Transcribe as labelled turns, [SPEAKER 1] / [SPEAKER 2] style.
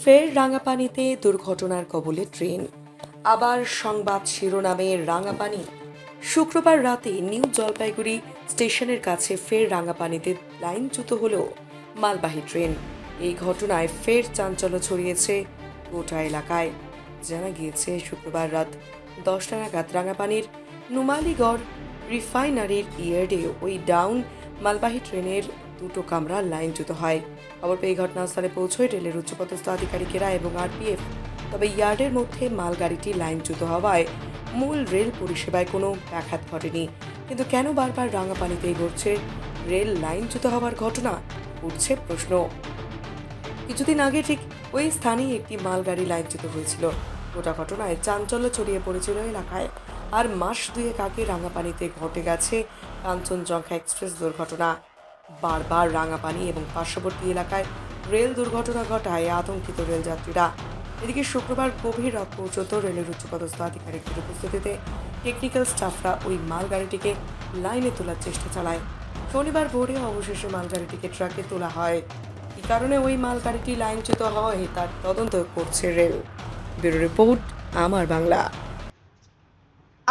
[SPEAKER 1] ফের রাঙাপানিতে দুর্ঘটনার কবলে ট্রেন। আবার সংবাদ শিরোনামে রাঙাপানি। শুক্রবার রাতে নিউ জলপাইগুড়ি স্টেশনের কাছে ফের রাঙাপানিতে লাইনচ্যুত হল মালবাহী ট্রেন। এই ঘটনায় ফের চাঞ্চল্য ছড়িয়েছে গোটা এলাকায়। জানা গিয়েছে, শুক্রবার রাত দশটা নাগাদ রাঙাপানির নুমালিগড় রিফাইনারির ইয়ার্ডে ওই ডাউন মালবাহী ট্রেনের দুটো কামরা লাইনচ্যুত হয়। খবর পেয়ে ঘটনাস্থলে পৌঁছয় রেলের উচ্চপদস্থ আধিকারিকেরা এবং আরপিএফ। তবে ইয়ার্ডের মধ্যে মালগাড়িটি লাইনচ্যুত হওয়ায় মূল রেল পরিষেবায় কোনো ব্যাঘাত ঘটেনি। কিন্তু কেন বারবার রাঙাপানিতেই ঘটছে রেল লাইনচ্যুত হওয়ার ঘটনা উঠছে প্রশ্ন। কিছুদিন আগে ঠিক ওই স্থানেই একটি মালগাড়ি লাইনচ্যুত হয়েছিল। গোটা ঘটনায় চাঞ্চল্য ছড়িয়ে পড়েছিল এলাকায়। আর মাস দুয়েক আগে রাঙাপানিতে ঘটে গেছে কাঞ্চনজঙ্ঘা এক্সপ্রেস দুর্ঘটনা। বারবার রাঙাপানি এবং পার্শ্ববর্তী এলাকায় রেল দুর্ঘটনা ঘটায় আতঙ্কিত রেলযাত্রীরা। এদিকে শুক্রবার গভীর রাত পর্যন্ত রেলের উচ্চপদস্থ আধিকারিকদের উপস্থিতিতে টেকনিক্যাল স্টাফরা ওই মালগাড়িটিকে লাইনে তোলার চেষ্টা চালায়। শনিবার ভোরে অবশেষে মালগাড়িটিকে ট্রাকে তোলা হয়। কী কারণে ওই মালগাড়িটি লাইনচ্যুত হয় তার তদন্ত করছে রেল। ব্যুরো রিপোর্ট, আমার বাংলা।